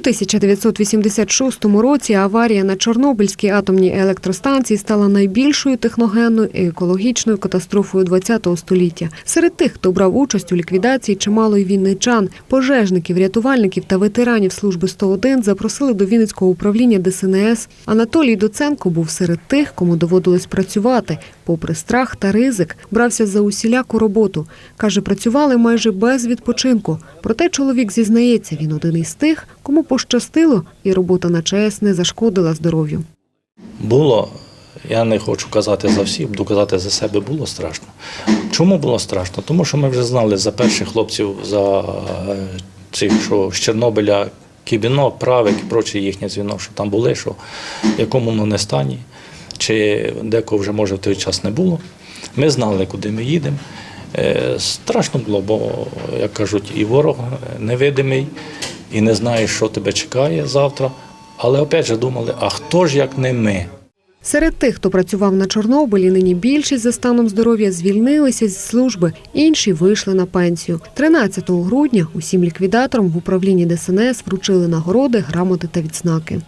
1986 році аварія на Чорнобильській атомній електростанції стала найбільшою техногенною і екологічною катастрофою ХХ століття. Серед тих, хто брав участь у ліквідації чимало й вінничан, пожежників, рятувальників та ветеранів служби 101 запросили до Вінницького управління ДСНС. Анатолій Доценко був серед тих, кому доводилось працювати. Попри страх та ризик, брався за усіляку роботу. Каже, працювали майже без відпочинку. Проте чоловік зізнається, він один із тих, кому пощастило, і робота на ЧАЕС не зашкодила здоров'ю. Було, я не хочу казати за всіх, буду казати за себе, було страшно. Чому було страшно? Тому що ми вже знали за перших хлопців, за е, цих, що з Чорнобиля Кібіно, Правик і прочі їхні дзвінок, що там були, що в якому вони стані, чи декого вже може в той час не було. Ми знали, куди ми їдемо. Е, Страшно було, бо, як кажуть, і ворог невидимий, і не знаєш, що тебе чекає завтра. Але опять же думали, а хто ж як не ми? Серед тих, хто працював на Чорнобилі, нині більшість за станом здоров'я звільнилися зі служби, інші вийшли на пенсію. 13 грудня усім ліквідаторам в управлінні ДСНС вручили нагороди, грамоти та відзнаки.